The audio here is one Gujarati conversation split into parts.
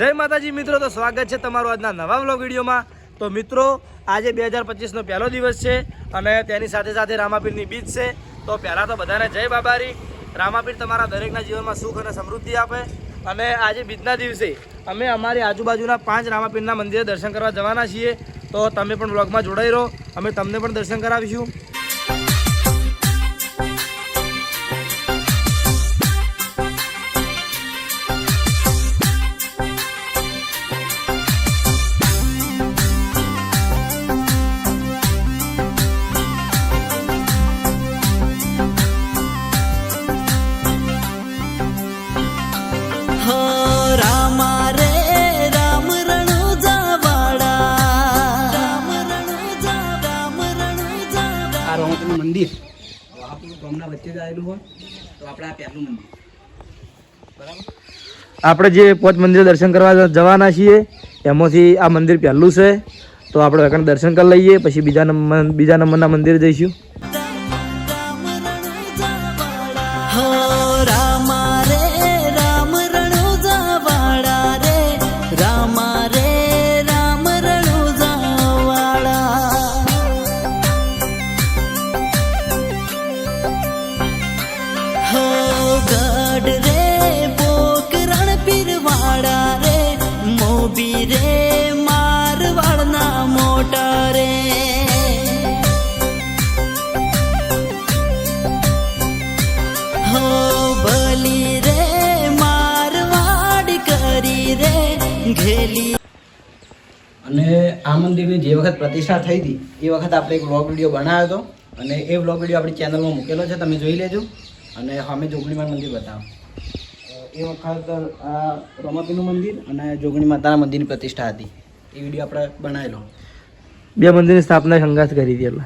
જય માતાજી, મિત્રો, તો સ્વાગત છે તમારું આજના નવા વ્લોગ વિડીયોમાં. તો મિત્રો, આજે બે હજાર પચીસનો પહેલો દિવસ છે અને તેની સાથે સાથે રામાપીરની બીજ છે. તો પહેલાં તો બધાને જય બાબારી. રામાપીર તમારા દરેકના જીવનમાં સુખ અને સમૃદ્ધિ આપે અને આજે બીજના દિવસે અમે અમારી આજુબાજુના પાંચ રામાપીરના મંદિરે દર્શન કરવા જવાના છીએ. તો તમે પણ વ્લોગમાં જોડાઈ રહો. અમે તમને પણ દર્શન કરાવીશું. આપણું જ પાંચ મંદિરે. દર્શન કરવા જવાના છીએ, એમાંથી આ મંદિર પહેલું છે. તો આપણે દર્શન કરી લઈએ, પછી બીજા નંબર બીજા નંબરના મંદિરે જઈશું. અને આ મંદિરની જે વખત પ્રતિષ્ઠા થઈ હતી એ વખત આપણે એક વ્લોગ વીડિયો બનાવ્યો હતો. અને એ વ્લોગ વીડિયો આપણી ચેનલમાં મૂકેલો છે તમે જોઈ લેજો. અને અમે જોગણીમાં મંદિર બતાવો. એ વખત આ રમતીનું મંદિર અને જોગણી માતાના મંદિરની પ્રતિષ્ઠા હતી. એ વીડિયો આપણે બનાવેલો. બે મંદિરની સ્થાપના સંઘાસ કરી હતી એટલે.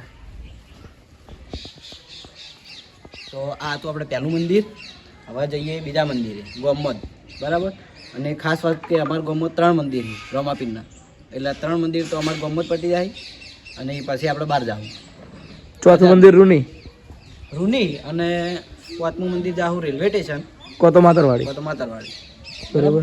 તો આ તો આપણે પહેલું મંદિર. હવે જઈએ બીજા મંદિરે ગોમત બરાબર? અને ખાસ વાત કે અમારા ગોમત ત્રણ મંદિર રમાપીરના એટલે ત્રણ મંદિર તો અમારે ગમત પટી જાય અને પછી આપણે બહાર જવું. ચોથું મંદિર રૂની? રૂની અને પાંચમું મંદિર જાહુ રેલવે સ્ટેશન. કોતો માતરવાડી. કોતો માતરવાડી. બરોબર.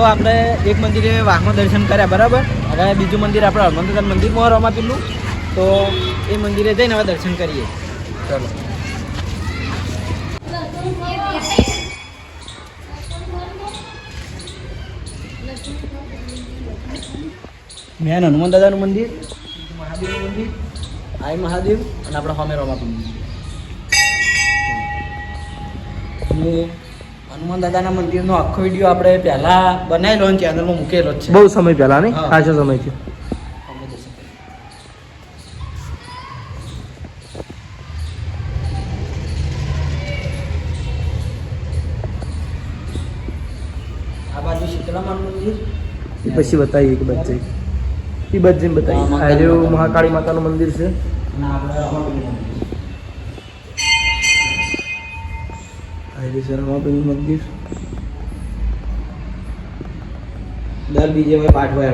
તો આપણે એક મંદિરે વાઘમાં દર્શન કર્યા બરાબર? હવે બીજું મંદિર આપણે હનુમંતદાન મંદિરમાં પેલું. તો એ મંદિરે જઈને હવે દર્શન કરીએ. ચલો. મેન હનુમાન દાદાનું મંદિર મહાદેવનું મંદિર આઈ મહાદેવ અને આપણે હોમે રમાપીનું મંદિર. હનુમાન દાદાના મંદિરનો આખો વીડિયો આપણે પહેલા બનાવેલો અને ચેનલમાં મૂકેલો છે. બહુ સમય પહેલા નહીં. ખાસો સમય છે. આ બાજુ શીતળામાનું મંદિર? એ પછી બતાવીએ કે બચ્ચે એ બચ્ચે બતાવીએ. આજે મહાકાળી માતાનું મંદિર છે. અને આપણે રમાપીરનું મંદિર આ રહ્યું છે રમાપીરનું મંદિર દર બીજે હોય પાઠ હોય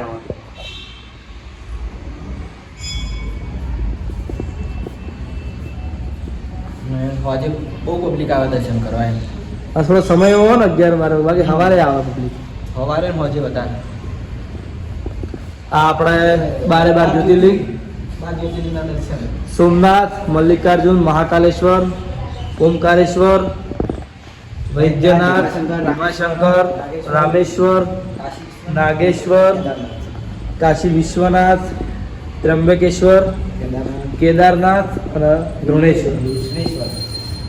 આજે બહુ પબ્લિક આવે દર્શન કરવા એમ. આ થોડો સમય એવો ને અગિયાર બાર બાકી સવારે આવે પબ્લિક સવારે હોજે વધારે. આ આપણે બારે બાર જ્યોતિર્લિંગ. સોમનાથ મલ્લિકાર્જુન મહાકાલેશ્વર ઓમકારેશ્વર વૈદ્યનાથ ભીમાશંકર રામેશ્વર કાશી નાગેશ્વર કેદારનાથ કાશી વિશ્વનાથ ત્ર્યંબકેશ્વર કેદારનાથ કેદારનાથ અને દ્રોણેશ્વર વિશ્વેશ્વર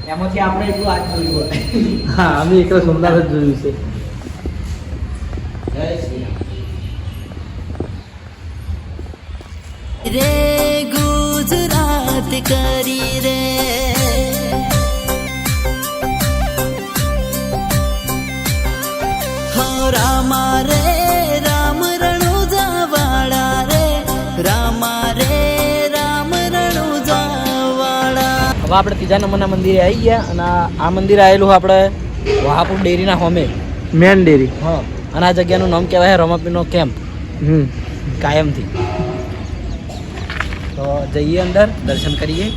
એમાંથી આપણે એટલું આજ જોયું હોય હા અમે એકલા સોમનાથ જ જોયું છે જય શ્રી રામ રે ગુજરાત કરી રે રામા રે રામ રણુજા વાળા રે રામા રે રામ રણુજા વાળા હવે આપણે ત્રીજા નંબરના મંદિરે આવી ગયા અને આ- મંદિર આવેલું આપણે વહાપુર ડેરીના હોમે. Main dairy. હા અને આ જગ્યાનું નામ કહેવાય રમાપીનો કેમ્પ. હમ. કાયમથી. તો જઈએ અંદર દર્શન કરીએ.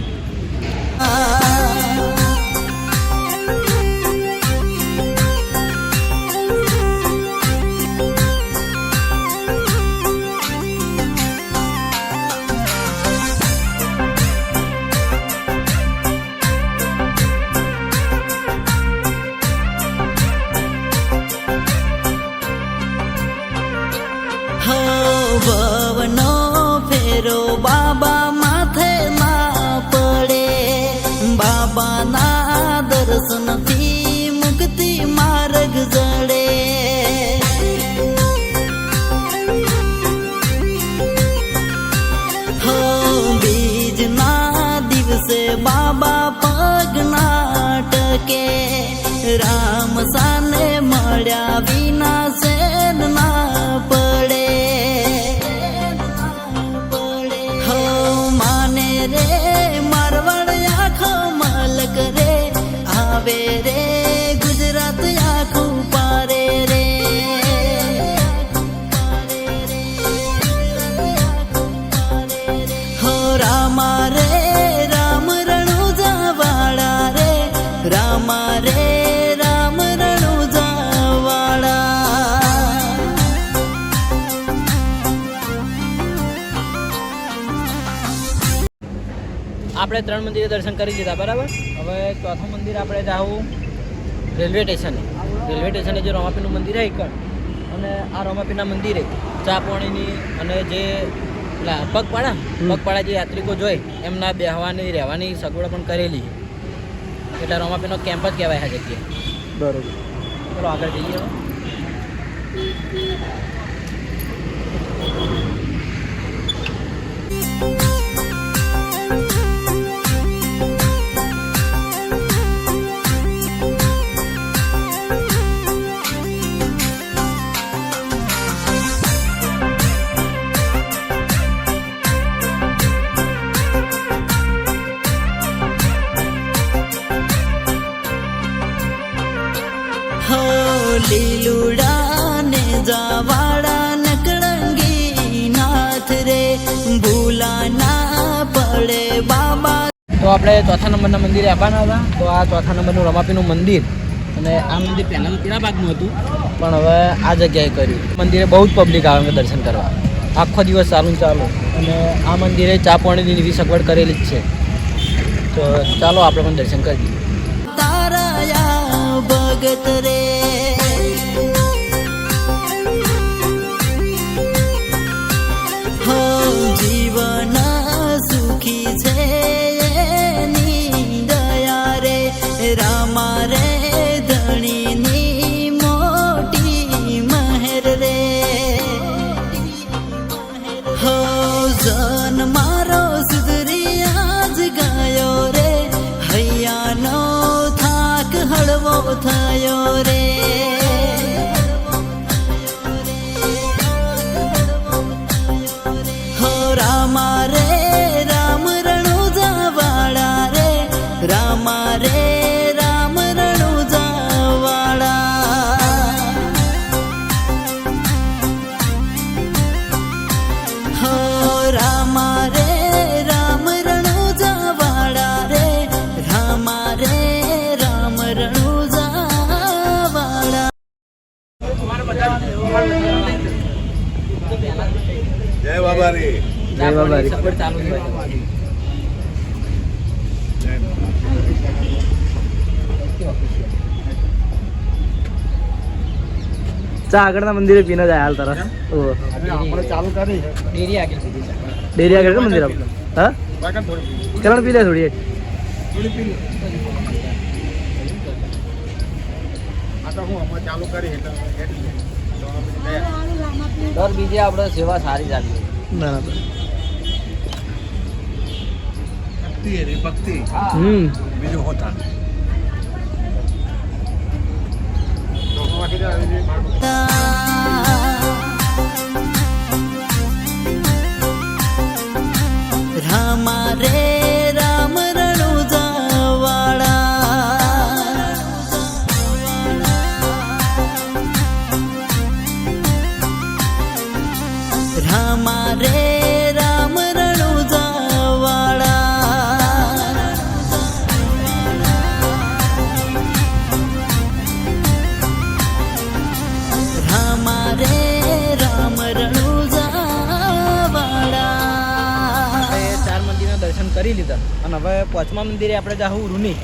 ફેરો બાબા માથે ના પડે બાબાના દર્શનથી મુક્તિ માર્ગ જડે બીજના દિવસે બાબા પગના ટકે રામ સાને મળ્યા વિના સેન આવે રે ગુજરાત ત્રણ મંદિરે દર્શન કરી દીધા બરાબર? હવે ચોથું મંદિર આપણે જાવું રેલવે સ્ટેશને. રેલવે સ્ટેશને જે રોમાપીનું મંદિર છે એક અને આ રોમાપીના મંદિરે ચા પાણીની અને જે પગપાળા પગપાળા જે યાત્રિકો જોઈ એમના બેહવાની રહેવાની સગવડ પણ કરેલી. છે એટલે રોમાપીનો કેમ્પ જ કહેવાય આ જગ્યાએ. બરોબર. ચલો આગળ જઈએ હવે. ભૂલા ના પડે બાબા. તો આપણે ચોથા નંબરના મંદિરે આવવાના હતા. તો આ ચોથા નંબરનું રમાપીનું મંદિર અને આ મંદિર પહેલાં પેલા ભાગનું હતું. પણ હવે આ જગ્યાએ કર્યું. મંદિરે બહુ જ પબ્લિક આવે દર્શન કરવા. આખો દિવસ ચાલુ ચાલુ. અને આ મંદિરે ચા પાણીની એવી સગવડ કરેલી જ છે. તો ચાલો આપણે પણ દર્શન કરી દઈએ તારાયા ભગત રે. થયો રે. છે. ચા આગળના મંદિરે પીને જાય હાલ તરફ ચાલુ કરી. ડેરી આગળ કે મંદિર આપણું? હા? ચરણ પી લે થોડી એક. દર બીજે આપણે સેવા સારી ચાલી બરાબર. ભક્તિ એની ભક્તિ. હમ. બીજું હોતા ચોકમાંથી કરી લીધા. અને હવે પાંચમા મંદિરે આપણે જાહું રૂની.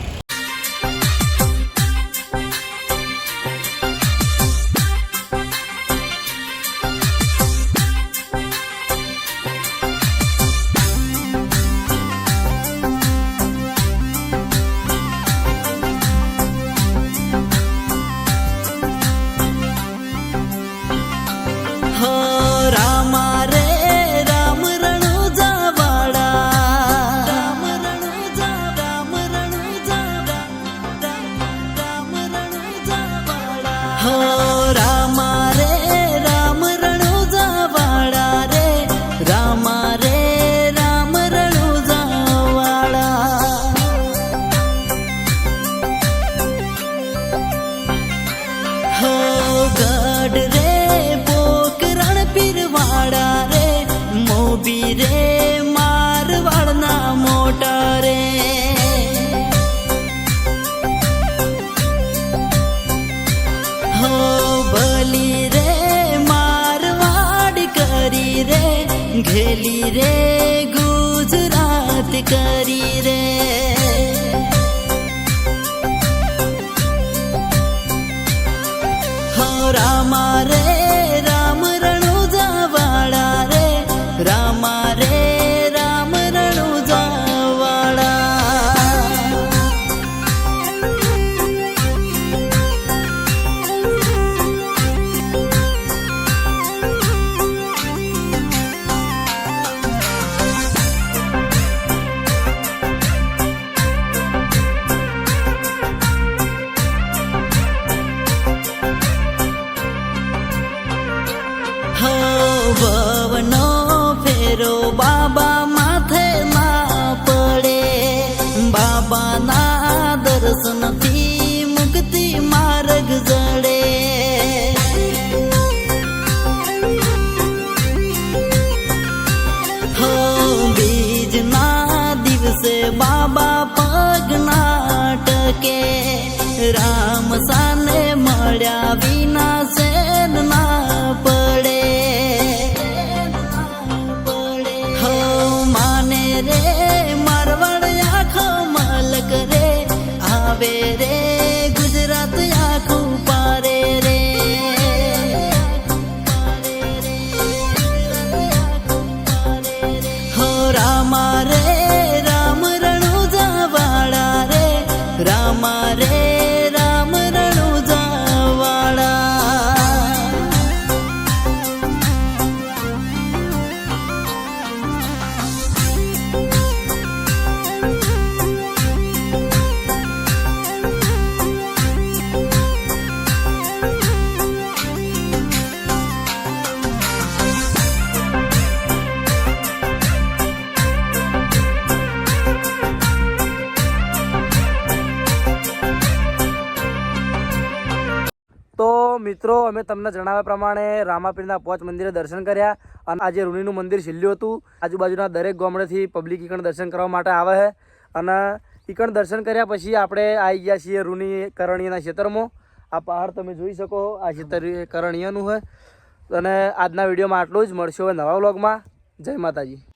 ઘેલી રે ગુજરાત કરી રે હો રામા રે અમે તમને જણાવ્યા પ્રમાણે રામાપીરના પોચ મંદિરે દર્શન કર્યા અને આજે રૂનીનું મંદિર છેલ્લું હતું. આજુબાજુના દરેક ગામડેથી પબ્લિક ઈકણ દર્શન કરવા માટે આવે છે. અને ઈકણ દર્શન કર્યા પછી આપણે આવી ગયા છીએ રૂની કરણીયાના ક્ષેત્રમાં. આ પહાડ તમે જોઈ શકો, આ ક્ષેત્ર કરણીયાનું છે. અને આજના વિડીયોમાં આટલું જ. મળશે નવા વ્લોગમાં. જય માતાજી.